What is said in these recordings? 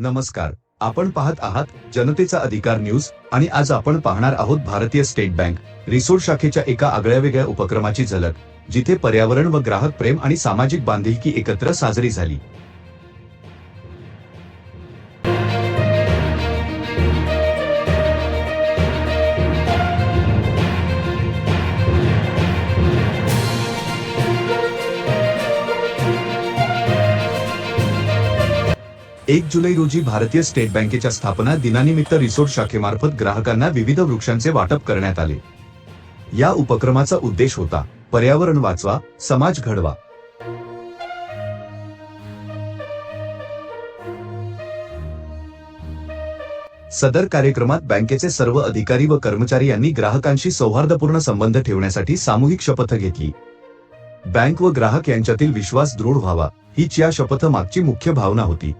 नमस्कार. आपण पाहत आहात जनतेचा अधिकार न्यूज आणि आज आपण पाहणार आहोत भारतीय स्टेट बँक रिसोर्ट शाखेच्या एका आगळ्या वेगळ्या उपक्रमाची झलक जिथे पर्यावरण व ग्राहक प्रेम आणि सामाजिक बांधिलकी एकत्र साजरी झाली. एक जुलै रोजी भारतीय स्टेट बँकेच्या स्थापना दिनानिमित्त रिसोर्ट शाखेमार्फत ग्राहकांना विविध वृक्षांचे वाटप करण्यात आले. या उपक्रमाचा उद्देश होता पर्यावरण वाचवा समाज घडवा. सदर कार्यक्रमात बँकेचे सर्व अधिकारी व कर्मचारी यांनी ग्राहकांशी सौहार्दपूर्ण संबंध ठेवण्यासाठी सामूहिक शपथ घेतली. बँक व ग्राहक यांच्यातील विश्वास दृढ व्हावा हीच या शपथ मागची मुख्य भावना होती.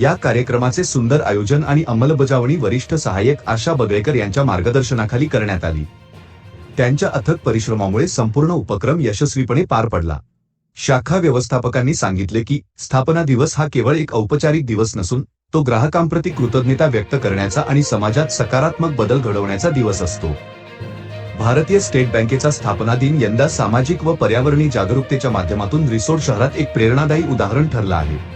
या कार्यक्रमाचे सुंदर आयोजन आणि अंमलबजावणी वरिष्ठ सहाय्यक आशा बगळेकर यांच्या मार्गदर्शनाखाली करण्यात आली. त्यांच्या अथक परिश्रमामुळे संपूर्ण उपक्रम यशस्वीपणे पार पडला. शाखा व्यवस्थापकांनी सांगितले की स्थापना दिवस हा केवळ एक औपचारिक दिवस नसून तो ग्राहकांप्रती कृतज्ञता व्यक्त करण्याचा आणि समाजात सकारात्मक बदल घडवण्याचा दिवस असतो. भारतीय स्टेट बँकेचा स्थापना दिन यंदा सामाजिक व पर्यावरणीय जागरूकतेच्या माध्यमातून रिसोर्ट शहरात एक प्रेरणादायी उदाहरण ठरलं आहे.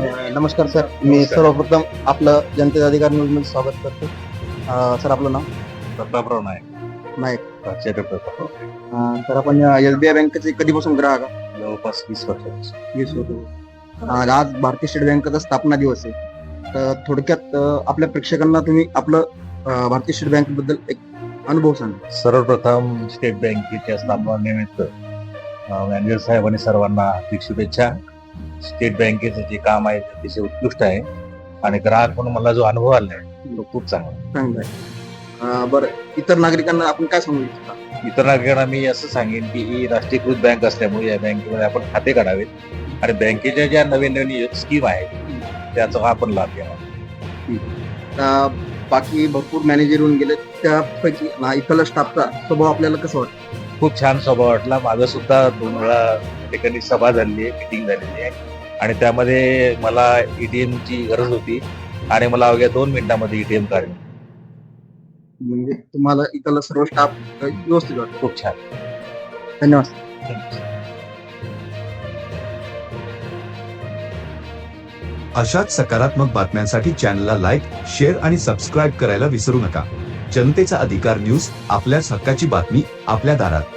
नमस्कार सर. मी सर्वप्रथम आपलं जनतेचा अधिकार न्यूजमध्ये स्वागत करतो. सर आपलं नाव? प्रतापराव नाईक. नाईक. तर आपण एसबीआय बँकेचे कधीपासून ग्राहक? जवळपास वीस वर्षापासून. वीस अं, आज भारतीय स्टेट बँकेचा स्थापना दिवस आहे. तर थोडक्यात आपल्या प्रेक्षकांना तुम्ही आपलं भारतीय स्टेट बँकबद्दल एक अनुभव सांगा. सर्वप्रथम स्टेट बँकेच्या स्थापना निमित्त मॅनेजर साहेब आणि सर्वांना शुभेच्छा. स्टेट बँकेचं जे काम आहे ते अतिशय उत्कृष्ट आहे. आणि ग्राहक म्हणून मला जो अनुभव आला आहे तो खूप चांगला आहे. चांगलं आहे. अं, बरं. इतर नागरिकांना आपण काय सांगू इच्छिता? इतर नागरिकांना मी असं सांगेन की ही राष्ट्रीयकृत बँक असल्यामुळे या बँकेमध्ये आपण खाते काढावेत. आणि बँकेच्या ज्या नवीन नवीन स्कीम आहेत त्याचा आपण लाभ घ्यावा. अं, बाकी भरपूर मॅनेजर येऊन गेले त्यापैकी ना, इथला स्टाफचा स्वभाव आपल्याला कसं वाटतं? खूप छान स्वभाव वाटला. माझा सुद्धा दोन वेळा ठिकाणी सभा झालेली आहे मिटिंग झालेली आहे. आणि त्यामध्ये मला ईटीएम ची गरज होती आणि मला अवघ्या दोन मिनिटांमध्ये ईटीएम काढले. म्हणजे तुम्हाला इथला सर्व स्टाफ व्यवस्थित वाटतो खूप छान. धन्यवाद. अशाच सकारात्मक बातम्यांसाठी चॅनलला लाईक शेअर आणि सबस्क्राईब करायला विसरू नका. जनतेचा अधिकार न्यूज आपल्याच हक्काची बातमी आपल्या दारात.